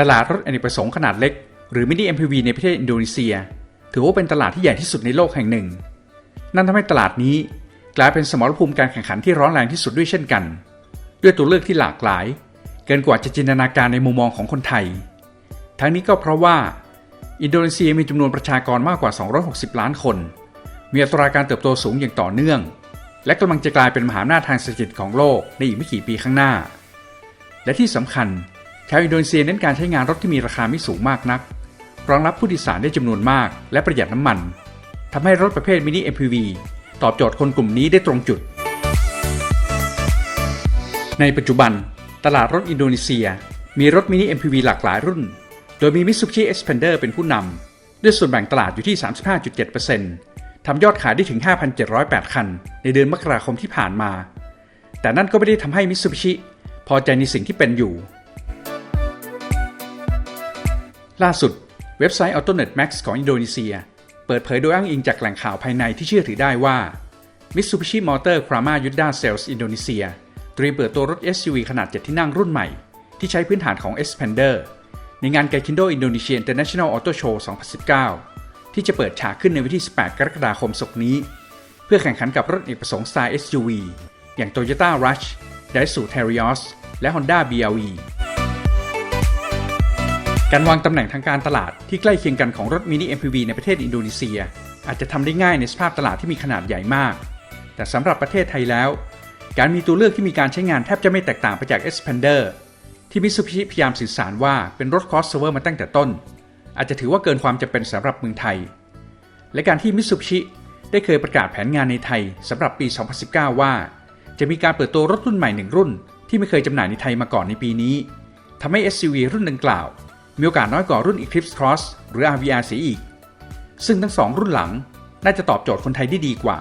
ตลาดรถอเนกประสงค์ขนาดเล็ก หรือมินิ MPV ในประเทศอินโดนีเซีย ถือว่าเป็นตลาดที่ใหญ่ที่สุดในโลกแห่งหนึ่ง นั่นทำให้ตลาดนี้กลายเป็นสมรภูมิการแข่งขันที่ร้อนแรงที่สุดด้วยเช่นกัน ด้วยตัวเลือกที่หลากหลาย เกินกว่าจะจินตนาการในมุมมองของคนไทย ทั้งนี้ก็เพราะว่า อินโดนีเซียมีจำนวนประชากรมากกว่า 260 ล้านคน มีอัตราการเติบโตสูงอย่างต่อเนื่อง และกำลังจะกลายเป็นมหาอำนาจทางเศรษฐกิจของโลกในอีกไม่กี่ปีข้างหน้า และที่สำคัญชาวอินโดนีเซียเน้นการใช้งานรถที่มีราคาไม่สูงมากนัก รองรับผู้โดยสารได้จำนวนมาก และประหยัดน้ำมันทำให้รถประเภทมินิ MPV ตอบโจทย์คนกลุ่มนี้ได้ตรงจุด ในปัจจุบัน ตลาดรถอินโดนีเซีย มีรถมินิ MPV หลากหลายรุ่น โดยมี Mitsubishi Xpander เป็นผู้นำด้วยส่วนแบ่งตลาดอยู่ที่ 35.7% ทำยอดขายได้ถึง 5,708 คัน ในเดือนมกราคมที่ผ่านมา แต่นั่นก็ไม่ได้ทำให้ Mitsubishi พอใจในสิ่งที่เป็นอยู่ ล่าสุดเว็บไซต์ AutoNet Max ของอินโดนีเซีย เปิดเผยโดยอ้างอิงจากแหล่งข่าวภายในที่เชื่อถือได้ว่า Mitsubishi Motor Krama Yuda Sales อินโดนีเซียเตรียมเปิดตัวรถ SUV ขนาด 7 ที่นั่งรุ่นใหม่ ที่ใช้พื้นฐานของ Xpander ในงาน Gaikindo Indonesia International Auto Show 2019 ที่จะเปิดฉากขึ้นในวันที่ 18 กรกฎาคมศกนี้ เพื่อแข่งขันกับรถเอกประสงค์สไตล์ SUV อย่าง Toyota Rush Daihatsu Terios และ Honda BRV การวางตำแหน่งทางการตลาดที่ใกล้เคียงกันของรถมินิ MPV ในประเทศอินโดนีเซีย อาจจะทำได้ง่ายในสภาพตลาดที่มีขนาดใหญ่มาก แต่สำหรับประเทศไทยแล้ว การมีตัวเลือกที่มีการใช้งานแทบจะไม่แตกต่างไปจาก Xpander ที่มิ t ู b ิ s h i พยายามสื่อสารว่าเป็นรถ crossover มาตั้งแต่ต้น อาจจะถือว่าเกินความจำเป็นสำหรับเมืองไทย และการที่มิ t ู b ิ s h i ได้เคยประกาศแผนงานในไทยสำหรับปี 2019 ว่า จะมีการเปิดตัวรถรุ่นใหม่หนึ่งรุ่น ที่ไม่เคยจำหน่ายในไทยมาก่อนในปีนี้ทำให้ SUV รุ่นดังกล่าว มีโอกาสน้อยกว่ารุ่น Eclipse Cross หรือ RVR เสียอีก ซึ่งทั้งสองรุ่นหลังน่าจะตอบโจทย์คนไทยได้ดีกว่า